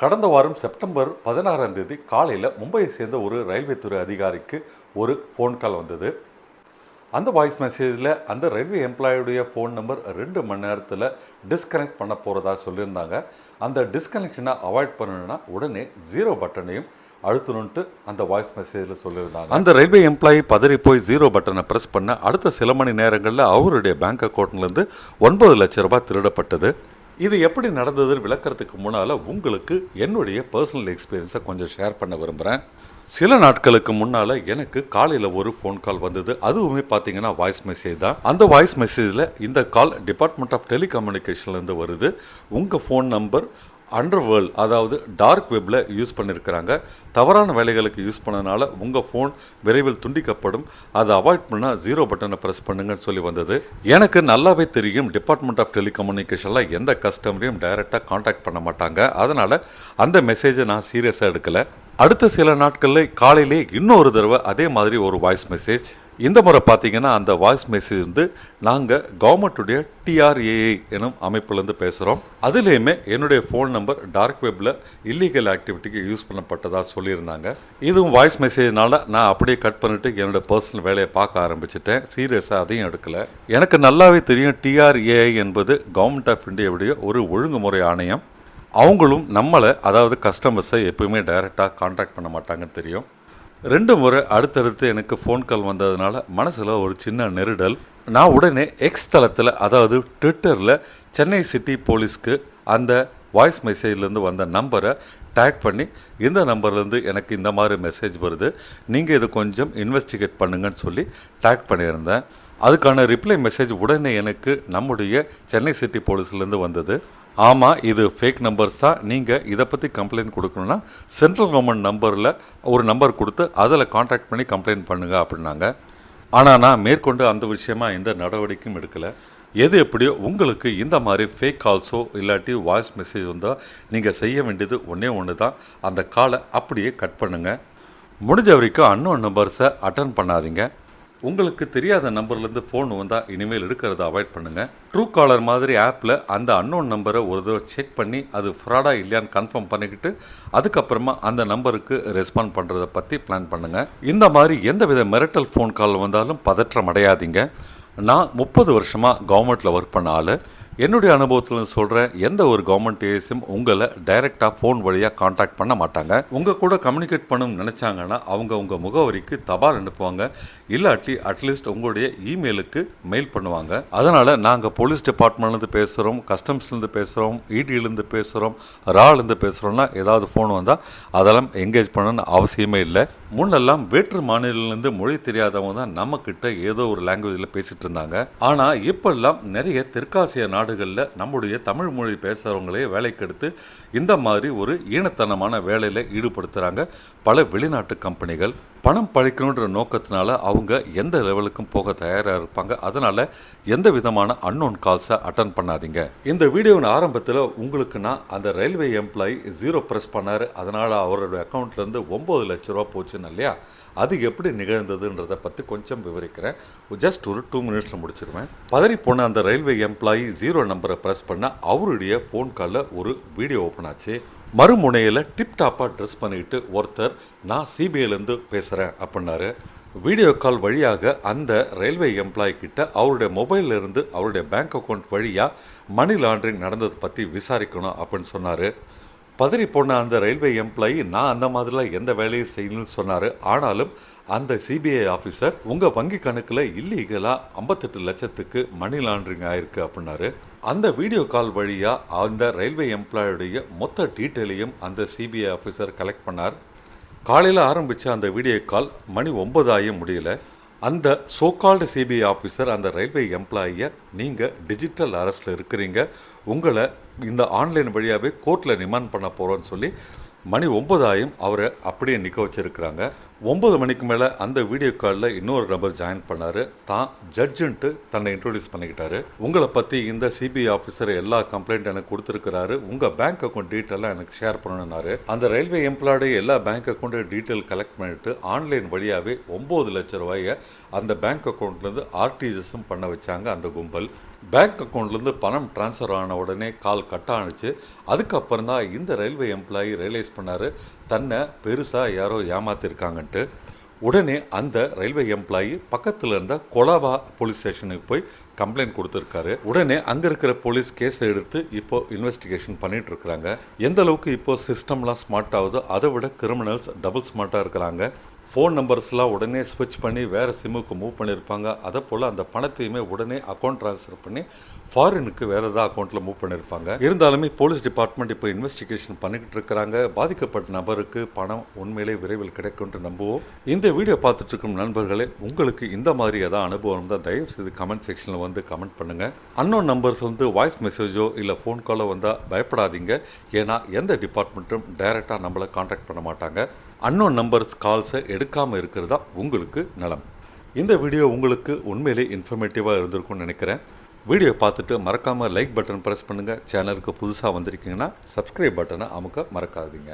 கடந்த வாரம் செப்டம்பர் பதினாறாம் தேதி காலையில் மும்பையை சேர்ந்த ஒரு ரயில்வே துறை அதிகாரிக்கு ஒரு ஃபோன் கால் வந்தது. அந்த வாய்ஸ் மெசேஜில் அந்த ரயில்வே எம்ப்ளாயுடைய ஃபோன் நம்பர் ரெண்டு மணி நேரத்தில் டிஸ்கனெக்ட் பண்ண போகிறதா சொல்லியிருந்தாங்க. அந்த டிஸ்கனெக்ஷனை அவாய்ட் பண்ணணும்னா உடனே ஜீரோ பட்டனையும் அழுத்தணுன்ட்டு அந்த வாய்ஸ் மெசேஜில் சொல்லியிருந்தாங்க. அந்த ரயில்வே எம்ப்ளாயி பதறி போய் ஜீரோ பட்டனை ப்ரெஸ் பண்ண அடுத்த சில மணி நேரங்களில் அவருடைய பேங்க் அக்கௌண்ட்லேருந்து ஒன்பது லட்ச ரூபாய் திருடப்பட்டது. இது எப்படி நடந்ததுன்னு விளக்கிறதுக்கு முன்னால் உங்களுக்கு என்னுடைய பர்சனல் எக்ஸ்பீரியன்ஸை கொஞ்சம் ஷேர் பண்ண விரும்புகிறேன் சில நாட்களுக்கு முன்னால் எனக்கு காலையில் ஒரு ஃபோன் கால் வந்தது. அதுவுமே பார்த்தீங்கன்னா வாய்ஸ் மெசேஜ் தான். அந்த வாய்ஸ் மெசேஜில் இந்த கால் டிபார்ட்மெண்ட் ஆஃப் டெலிகம்யூனிகேஷன்லேருந்து வருது. உங்கள் ஃபோன் நம்பர் அண்டர் வேர்ல்ட் அதாவது டார்க் வெப்பில் யூஸ் பண்ணியிருக்கிறாங்க தவறான வேலைகளுக்கு யூஸ் பண்ணனால உங்கள் ஃபோன் விரைவில் துண்டிக்கப்படும். அதை அவாய்ட் பண்ணால் ஜீரோ பட்டனை ப்ரெஸ் பண்ணுங்கன்னு சொல்லி வந்தது. எனக்கு நல்லாவே தெரியும் டிபார்ட்மெண்ட் ஆஃப் டெலிகம்யூனிகேஷனில் எந்த கஸ்டமரையும் டைரெக்டாக காண்டாக்ட் பண்ண மாட்டாங்க. அதனால் அந்த மெசேஜை நான் சீரியஸாக எடுக்கலை. அடுத்த சில நாட்களில் காலையிலே இன்னொரு தடவை அதே மாதிரி ஒரு வாய்ஸ் மெசேஜ் இந்த முறை பார்த்தீங்கன்னா அந்த வாய்ஸ் மெசேஜ் வந்து நாங்கள் கவர்மெண்ட்டுடைய டிஆர்ஏஐ எனும் அமைப்புலேருந்து பேசுகிறோம் அதுலேயுமே என்னுடைய ஃபோன் நம்பர் டார்க் வெப்பில் இல்லீகல் ஆக்டிவிட்டிக்கு யூஸ் பண்ணப்பட்டதாக சொல்லியிருந்தாங்க. இதுவும் வாய்ஸ் மெசேஜ்னால நான் அப்படியே கட் பண்ணிட்டு என்னோட பர்சனல் வேலையை பார்க்க ஆரம்பிச்சிட்டேன். சீரியஸாக அதையும் எடுக்கல. எனக்கு நல்லாவே தெரியும் டிஆர்ஏஐ என்பது கவர்மெண்ட் ஆஃப் இந்தியாவுடைய ஒரு ஒழுங்குமுறை ஆணையம். அவங்களும் நம்மளை அதாவது கஸ்டமர்ஸை எப்பவுமே டைரெக்டாக காண்டாக்ட் பண்ண மாட்டாங்கன்னு தெரியும். ரெண்டு முறை அடுத்தடுத்து எனக்கு ஃபோன் கால் வந்ததுனால மனசில் ஒரு சின்ன நெருடல். நான் உடனே எக்ஸ் தளத்தில் அதாவது ட்விட்டரில் சென்னை சிட்டி போலீஸ்க்கு அந்த வாய்ஸ் மெசேஜ்லேருந்து வந்த நம்பரை டேக் பண்ணி இந்த நம்பர்லேருந்து எனக்கு இந்த மாதிரி மெசேஜ் வருது. நீங்கள் இது கொஞ்சம் இன்வெஸ்டிகேட் பண்ணுங்கன்னு சொல்லி டேக் பண்ணியிருந்தேன். அதுக்கான ரிப்ளை மெசேஜ் உடனே எனக்கு நம்முடைய சென்னை சிட்டி போலீஸ்லேருந்து வந்தது. ஆமாம் இது ஃபேக் நம்பர்ஸ் தான் நீங்கள் இதை பற்றி கம்ப்ளைண்ட் கொடுக்கணுன்னா சென்ட்ரல் கவர்மெண்ட் நம்பரில் ஒரு நம்பர் கொடுத்து அதில் காண்டாக்ட் பண்ணி கம்ப்ளைண்ட் பண்ணுங்கள் அப்படின்னாங்க. ஆனால் நான் மேற்கொண்டு அந்த விஷயமா எந்த நடவடிக்கையும் எடுக்கலை. எது எப்படியோ உங்களுக்கு இந்த மாதிரி ஃபேக் கால்ஸோ இல்லாட்டி வாய்ஸ் மெசேஜ் வந்தால் நீங்கள் செய்ய வேண்டியது ஒன்றே ஒன்று தான் அந்த காலை அப்படியே கட் பண்ணுங்கள் முடிஞ்ச வரைக்கும் அன்னோன் நம்பர்ஸை அட்டன் பண்ணாதீங்க. உங்களுக்கு தெரியாத நம்பர்லேருந்து ஃபோன் வந்தால் இனிமேல் எடுக்கிறத அவாய்ட் பண்ணுங்கள் ட்ரூ காலர் மாதிரி ஆப்பில் அந்த அன்னோன் நம்பரை ஒரு தடவை செக் பண்ணி அது ஃப்ராடாக இல்லையான்னு கன்ஃபார்ம் பண்ணிக்கிட்டு அதுக்கப்புறமா அந்த நம்பருக்கு ரெஸ்பாண்ட் பண்ணுறத பற்றி பிளான் பண்ணுங்கள் இந்த மாதிரி எந்த வித மிரட்டல் ஃபோன் கால் வந்தாலும் பதற்றம் அடையாதீங்க. நான் முப்பது வருஷமாக கவர்மெண்ட்டில் ஒர்க் பண்ண ஆள். என்னுடைய அனுபவத்தில் சொல்கிறேன் எந்த ஒரு கவர்மெண்ட் ஏசியும் உங்களை டைரெக்டாக ஃபோன் வழியாக காண்டாக்ட் பண்ண மாட்டாங்க. உங்கள் கூட கம்யூனிகேட் பண்ணணும்னு நினச்சாங்கன்னா அவங்க உங்கள் முகவரிக்கு தபால் அனுப்புவாங்க. இல்லாட்டி அட்லீஸ்ட் உங்களுடைய இமெயிலுக்கு மெயில் பண்ணுவாங்க. அதனால் நாங்கள் போலீஸ் டிபார்ட்மெண்ட்லேருந்து பேசுகிறோம் கஸ்டம்ஸ்லேருந்து பேசுகிறோம் இடியிலேருந்து பேசுகிறோம் ராலேருந்து பேசுகிறோம்னா ஏதாவது ஃபோன் வந்தால் அதெல்லாம் என்கேஜ் பண்ணணும்னு அவசியமே இல்லை. முன்னெல்லாம் வேற்று மாநிலத்திலேருந்து மொழி தெரியாதவங்க தான் நம்மக்கிட்ட ஏதோ ஒரு லாங்குவேஜில் பேசிகிட்டு இருந்தாங்க. ஆனால் இப்போல்லாம் நிறைய தெற்காசிய நாடுகளில் நம்முடைய தமிழ் மொழி பேசுகிறவங்களே வேலைக்கு எடுத்து இந்த மாதிரி ஒரு ஈனத்தனமான வேலையில் ஈடுபடுத்துகிறாங்க பல வெளிநாட்டு கம்பெனிகள் பணம் பழிக்கணுன்ற நோக்கத்தினால அவங்க எந்த லெவலுக்கும் போக தயாராக இருப்பாங்க. அதனால் எந்த விதமான அன்னோன் கால்ஸை அட்டன் பண்ணாதீங்க. இந்த வீடியோவின் ஆரம்பத்தில் உங்களுக்கு நான் அந்த ரயில்வே எம்ப்ளாயி ஜீரோ ப்ரெஸ் பண்ணார். அதனால் அவருடைய அக்கௌண்ட்லேருந்து ஒம்பது லட்ச ரூபா போச்சுன்னு இல்லையா? அது எப்படி நிகழ்ந்ததுன்றதை பற்றி கொஞ்சம் விவரிக்கிறேன். ஜஸ்ட் ஒரு டூ மினிட்ஸில் முடிச்சிருவேன். பதறி போன அந்த ரயில்வே எம்ப்ளாயி ஜீரோ நம்பரை ப்ரெஸ் பண்ண அவருடைய ஃபோன் காலில் ஒரு வீடியோ ஓப்பன் ஆச்சு. மறுமுனையில் டிப்டாப்பாக ட்ரெஸ் பண்ணிக்கிட்டு ஒருத்தர் நான் சிபிஐலேருந்து பேசுகிறேன் அப்படின்னாரு. வீடியோ கால் வழியாக அந்த ரயில்வே எம்ப்ளாய் கிட்ட அவருடைய மொபைலில் இருந்து அவருடைய பேங்க் அக்கௌண்ட் வழியாக மணி லாண்ட்ரிங் நடந்ததை பற்றி விசாரிக்கணும் அப்படின்னு சொன்னார். பதறி போன அந்த ரயில்வே எம்ப்ளாயி நான் அந்த மாதிரிலாம் எந்த வேலையும் செய்யணும்னு சொன்னார். ஆனாலும் அந்த சிபிஐ ஆஃபீஸர் உங்கள் வங்கி கணக்கில் இல்லீகலாக ஐம்பத்தெட்டு லட்சத்துக்கு மணி லாண்ட்ரிங் ஆயிருக்கு அப்படின்னாரு. அந்த வீடியோ கால் வழியாக அந்த ரயில்வே எம்ப்ளாயுடைய மொத்த டீட்டெயிலையும் அந்த சிபிஐ ஆஃபீஸர் கலெக்ட் பண்ணார். காலையில் ஆரம்பித்த அந்த வீடியோ கால் மணி ஒன்பதாயும் முடியல. அந்த சோகால்டு சிபிஐ ஆஃபீஸர் அந்த ரயில்வே எம்ப்ளாயியை நீங்கள் டிஜிட்டல் அரெஸ்ட்டில் இருக்கிறீங்க. உங்களை இந்த ஆன்லைன் வழியாகவே கோர்ட்டில் ரிமாண்ட் பண்ண போகிறோன்னு சொல்லி மணி ஒன்பதாயும் அவரை அப்படியே நிற்க வச்சுருக்கிறாங்க. ஒம்பது மணிக்கு மேலே அந்த வீடியோ காலில் இன்னொரு நபர் ஜாயின் பண்ணார். தான் ஜட்ஜுன்ட்டு தன்னை இன்ட்ரோடியூஸ் பண்ணிக்கிட்டாரு. உங்களை பற்றி இந்த சிபிஐ ஆஃபீஸர் எல்லா கம்ப்ளைண்ட் எனக்கு கொடுத்துருக்கிறாரு. உங்கள் பேங்க் அக்கௌண்ட் டீட்டெயிலாக எனக்கு ஷேர் பண்ணணுன்னாரு அந்த ரயில்வே எம்ப்ளாய்டு எல்லா பேங்க் அக்கௌண்ட்டு டீட்டெயில் கலெக்ட் பண்ணிட்டு ஆன்லைன் வழியாகவே ஒம்பது லட்ச ரூபாயை அந்த பேங்க் அக்கௌண்ட்லேருந்து ஆர்டிஜிஎஸும் பண்ண வச்சாங்க அந்த கும்பல். பேங்க் அக்கௌண்ட்லேருந்து பணம் ட்ரான்ஸ்ஃபர் ஆன உடனே கால் கட் ஆணுச்சு அதுக்கப்புறம் தான் இந்த ரயில்வே எம்ப்ளாயி ரியலைஸ் பண்ணார். தன்னை பெருசாக யாரோ ஏமாத்திருக்காங்கன்ட்டு. உடனே அந்த ரயில்வே எம்ப்ளாயி பக்கத்தில் இருந்த கொலாபா போலீஸ் ஸ்டேஷனுக்கு போய் கம்ப்ளைண்ட் கொடுத்துருக்காரு. உடனே அங்கே இருக்கிற போலீஸ் கேஸ் எடுத்து இப்போ இன்வெஸ்டிகேஷன் பண்ணிட்டு இருக்கிறாங்க. எந்த அளவுக்கு இப்போ சிஸ்டம்லாம் ஸ்மார்ட் ஆகுதோ அதை விட கிரிமினல்ஸ் டபுள் ஸ்மார்ட்டாக இருக்கிறாங்க. ஃபோன் நம்பர்ஸ்லாம் உடனே ஸ்விட்ச் பண்ணி வேறு சிம்முக்கு மூவ் பண்ணியிருப்பாங்க. அதை போல் அந்த பணத்தையுமே உடனே அக்கௌண்ட் ட்ரான்ஸ்ஃபர் பண்ணி ஃபாரினுக்கு வேறு ஏதாவது அக்கௌண்ட்டில் மூவ் பண்ணியிருப்பாங்க. இருந்தாலுமே போலீஸ் டிபார்ட்மெண்ட் இப்போ இன்வெஸ்டிகேஷன் பண்ணிக்கிட்டு இருக்கிறாங்க. பாதிக்கப்பட்ட நபருக்கு பணம் உண்மையிலே விரைவில் கிடைக்கும்னு நம்புவோம். இந்த வீடியோ பார்த்துட்டு இருக்கும் நண்பர்களே உங்களுக்கு இந்த மாதிரி ஏதாவது அனுபவம் இருந்தால் தயவு செய்து கமெண்ட் செக்ஷனில் வந்து கமெண்ட் பண்ணுங்கள் அன்னோன் நம்பர்ஸ் வந்து வாய்ஸ் மெசேஜோ இல்லை ஃபோன் காலோ வந்தால் பயப்படாதீங்க. ஏன்னா எந்த டிபார்ட்மெண்ட்டும் டைரெக்டாக நம்மளை காண்டாக்ட் பண்ண மாட்டாங்க. அன்னோன் நம்பர்ஸ் கால்ஸை எடுக்காமல் இருக்கிறது தான் உங்களுக்கு நலம். இந்த வீடியோ உங்களுக்கு உண்மையிலே இன்ஃபர்மேட்டிவாக இருந்திருக்கும்னு நினைக்கிறேன். வீடியோ பார்த்துட்டு மறக்காமல் லைக் பட்டன் ப்ரெஸ் பண்ணுங்கள் சேனலுக்கு புதுசாக வந்திருக்கீங்கன்னா சப்ஸ்கிரைப் பட்டனை அமுக்க மறக்காதீங்க.